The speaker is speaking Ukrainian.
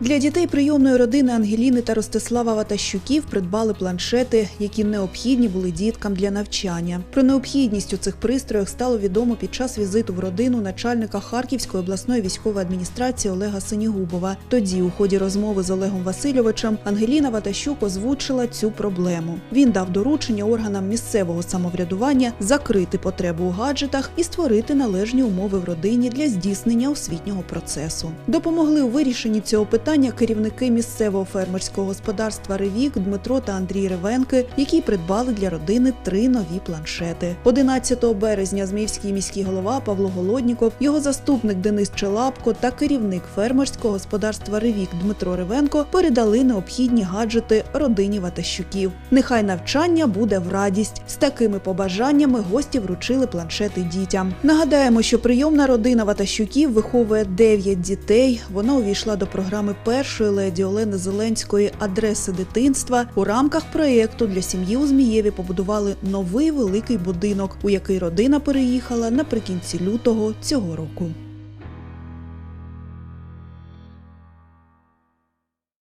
Для дітей прийомної родини Ангеліни та Ростислава Ватащуків придбали планшети, які необхідні були діткам для навчання. Про необхідність у цих пристроях стало відомо під час візиту в родину начальника Харківської обласної військової адміністрації Олега Синігубова. Тоді, у ході розмови з Олегом Васильовичем, Ангеліна Ватащук озвучила цю проблему. Він дав доручення органам місцевого самоврядування закрити потребу у гаджетах і створити належні умови в родині для здійснення освітнього процесу. Допомогли у вирішенні цього питання керівники місцевого фермерського господарства Ревік Дмитро та Андрій Ревенки, які придбали для родини три нові планшети. 11 березня Зміївський міський голова Павло Голодніков, його заступник Денис Челапко та керівник фермерського господарства Ревік Дмитро Ревенко передали необхідні гаджети родині Ватащуків. Нехай навчання буде в радість. З такими побажаннями гості вручили планшети дітям. Нагадаємо, що прийомна родина Ватащуків виховує 9 дітей. Вона увійшла до програми першої леді Олени Зеленської адреси дитинства. У рамках проєкту для сім'ї у Змієві побудували новий великий будинок, у який родина переїхала наприкінці лютого цього року.